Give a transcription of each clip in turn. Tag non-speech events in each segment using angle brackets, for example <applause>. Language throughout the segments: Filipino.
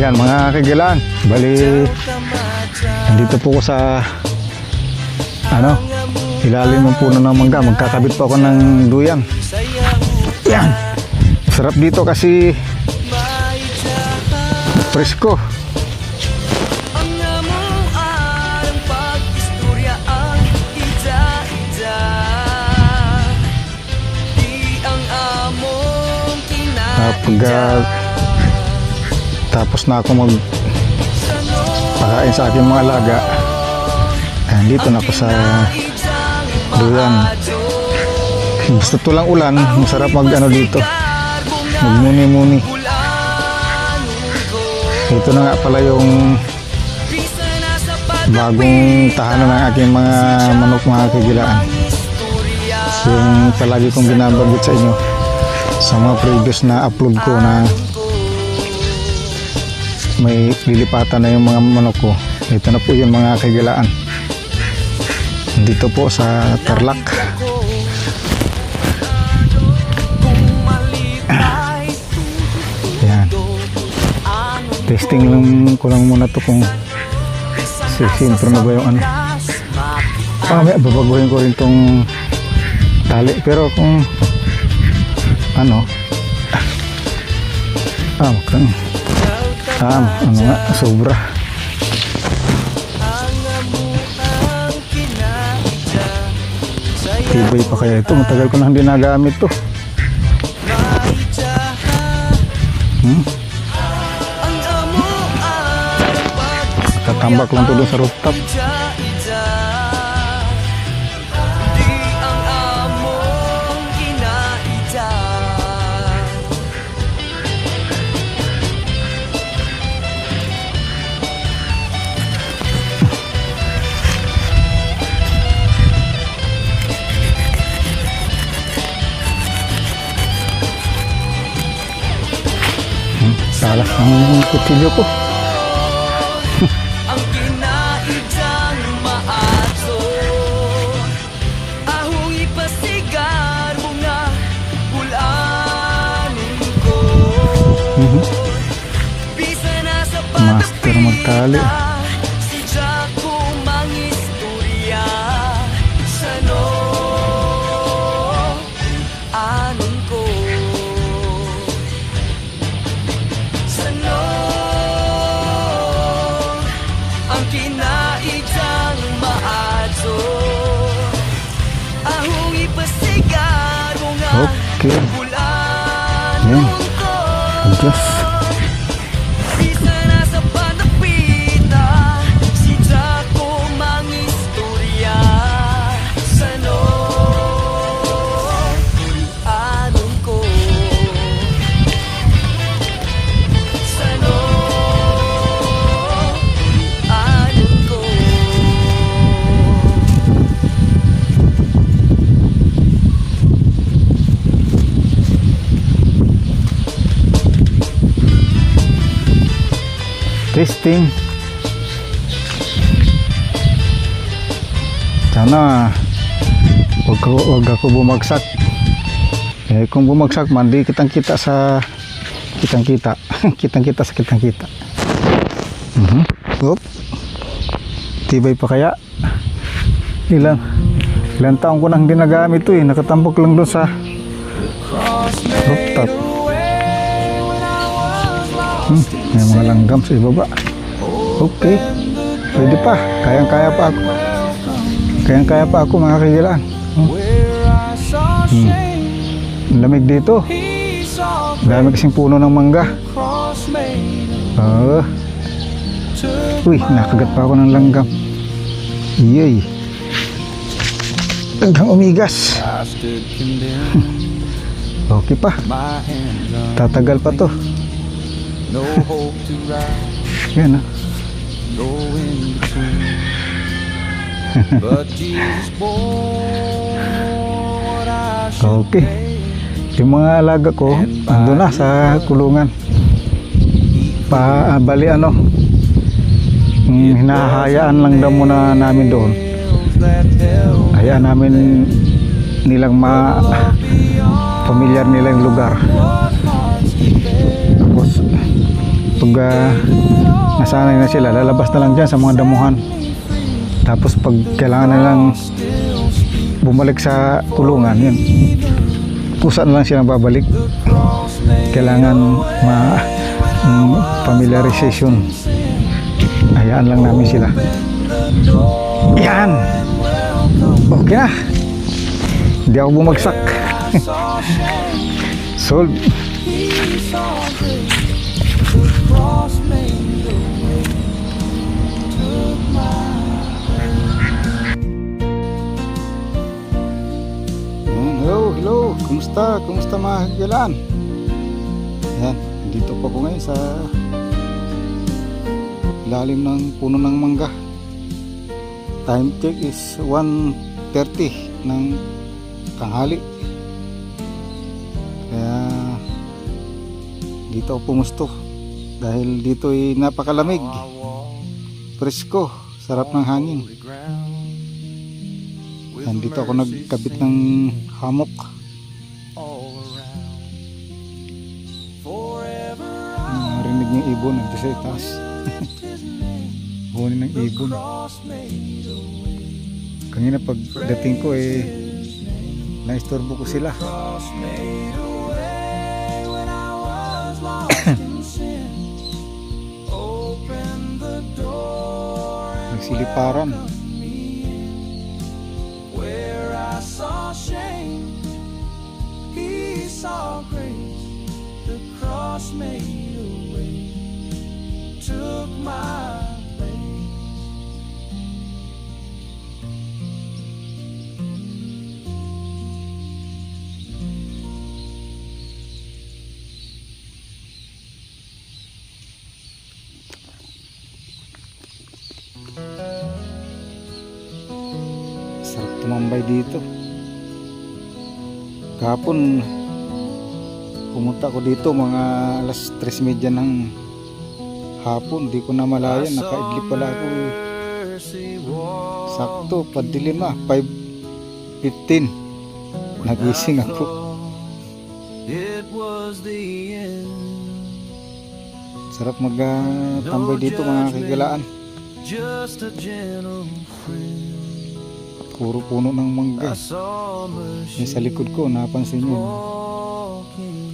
Yan mga kagilaan. Bali, nandito po ko sa ano, ilalim ng puno ng mangga. Magkakabit po ako ng duyang. Yan. Sarap dito kasi presko. Ang amuan pag-istorya tapos na ako mag pakain sa aking mga alaga, ayan, dito na ako sa duyan. Basta tulang ulan, masarap mag ano dito, magmuni-muni. Ito na nga pala yung bagong tahanan ng aking mga manok mga kagilaan. Yung palagi kong binabanggit sa inyo sa mga previous na upload ko na may lilipatan na yung mga manok ko. Ito na po yung mga kagilaan. Dito po sa Tarlac. Yan. Testing lang ko lang muna to kung si siyempre na ba yung ano. Ah, may babaguhin ko rin tong tali. Pero kung ano, ah, makang, ah, ano nga, sobra. Tibay pa kaya ito. Matagal ko na hindi nagamit to. Hmm? Tatambak lang to doon sa rooftop. Mhm. Bisa na sa Master magtali. Cliff. Testing. Sana wag, wag ako bumagsak. Eh, kung bumagsak man, di kitang kita sa kitang kita. <laughs> kitang kita sa kitang kita. Mhm. Oop. Tibay pa kaya? Ilang ilang taon ko nang ginagamit to eh. Nakatambok lang doon sa rooftop. Hmm, may mga langgam sa ibaba. Okay. Pwede pa. Kayang-kaya pa ako. Kayang-kaya pa ako mga kagilaan. Hmm. Hmm. Lamig dito. Dami kasing puno ng mangga. Ah. Uy, nakagat pa ako ng langgam. Iyay. Hanggang umigas. <laughs> Okay pa. Tatagal pa to. No hope to rise, Yan ah. no in between. <laughs> but Jesus bore what I Okay. Yung mga alaga ko, ando na sa kulungan. Pa, bali ano, hinahayaan lang daw muna namin doon. Hayaan namin nilang ma pamilyar nila yung lugar. Tapos pag ah, nasanay na sila, lalabas na lang dyan sa mga damuhan. Tapos pag kailangan na lang bumalik sa kulungan, yun. Pusa na lang silang babalik. Kailangan ma mm, familiarization. Hayaan lang namin sila. Yan! Okay na. Hindi ako bumagsak. <laughs> Solve. Kumusta? Kumusta mga kagilaan? Yan, dito po ako ngayon sa ilalim ng puno ng mangga. Time check is 1.30 ng tanghali. Kaya dito ako pumusto dahil dito ay napakalamig. Presko, sarap ng hangin. Yan, dito ako nagkabit ng hamok. Yung ibon nandito sa itaas. Huni <laughs> ng ibon. Kanina pagdating ko eh naistorbo ko sila. <coughs> Nagsiliparan. He saw grace. The cross made took my place. Dito. Kahapon pumunta ko dito mga alas 3.30 ng hapon. Di ko na malaya. Nakaidli pala ako. eh. Sakto, padilim na. 5.15. Nagising ako. Sarap magtambay dito mga kagilaan. Puro puno ng mangga. Yung sa likod ko, napansin nyo. walking.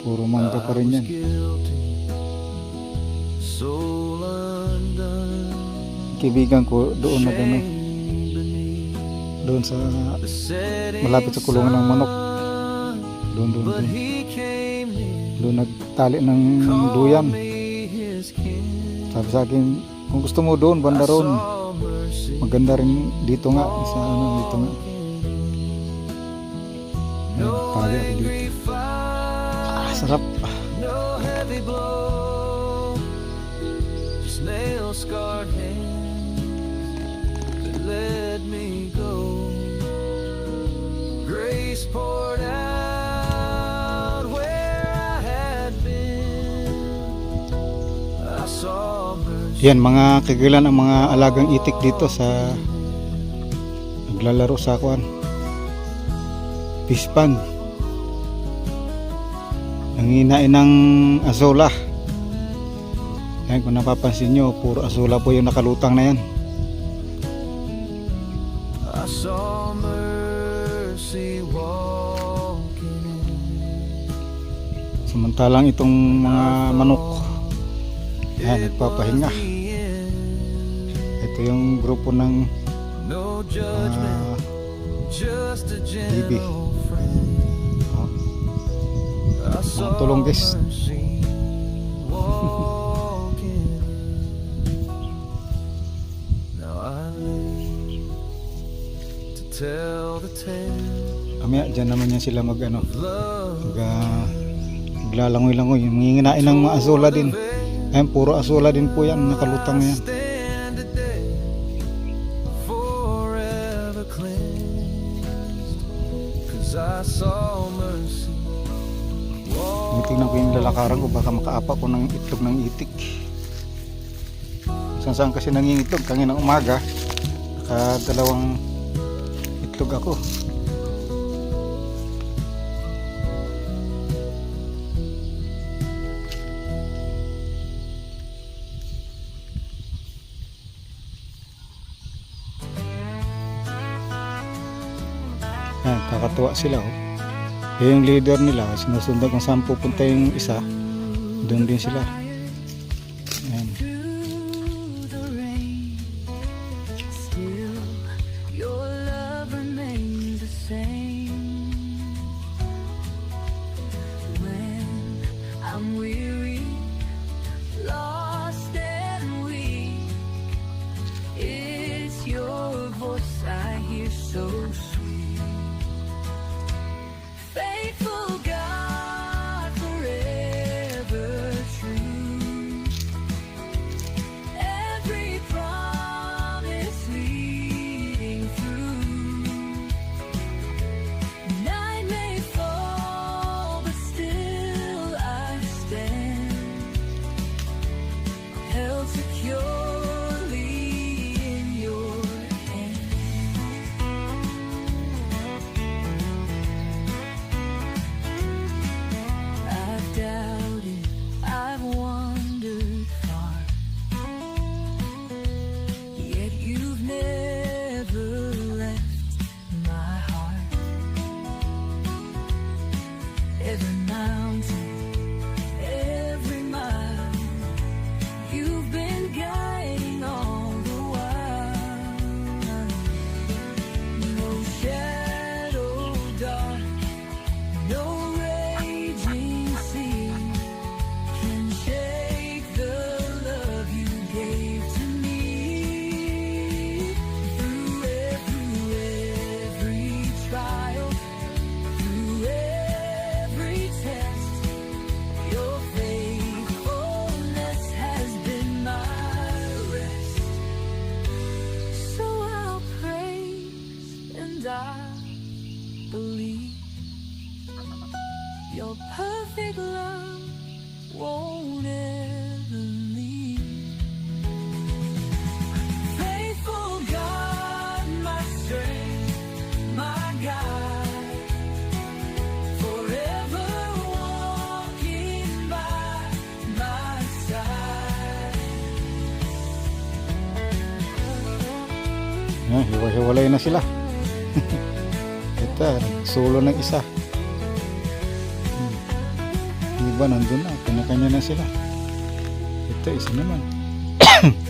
Puro mangga pa rin yan. Kaibigan ko doon na ano, beneath doon sa malapit sa kulungan ng manok. Doon, doon, doon. Doon nagtali ng duyan. Sabi sa akin, kung gusto mo doon, banda mercy Maganda rin dito nga, sa ano, dito nga. Tali ako dito. Ah, sarap. just nail scarred hands that let me go. Grace poured out where I had been. I saw. Yan, mga kagilan ang mga alagang itik dito sa naglalaro sa kuan. Fish pond. Nanginain ng azola. Yan, kung napapansin nyo, puro azola po yung nakalutang na yan. I saw mercy walking in. Samantalang itong mga manok, yan, nagpapahinga. Ito yung grupo ng judgment, ah, friend. oh, saw tulong, guys. <laughs> tell the tale Mamaya, dyan naman yan sila mag ano, mag, ah, maglalangoy-langoy. Manginginain ng mga asola din. Ayun, puro asola din po yan, nakalutang yan. Tinitingnan ko yung lalakaran ko, baka makaapa ko ng itlog ng itik. Saan saan kasi nangingitlog, kanina umaga, dalawang itlog ako. Ayan, kakatuwa sila oh. Eh, yung leader nila, sinusundan kung saan pupunta yung isa, doon din sila. Perfect love won't ever leave. Faithful God, my strength, my God, forever walking by my side. Ayan, hiwa-hiwalay na sila. <laughs> Ito, solo ng isa. Iba nandun na, kanya-kanya na sila. Ito, isa naman. <coughs>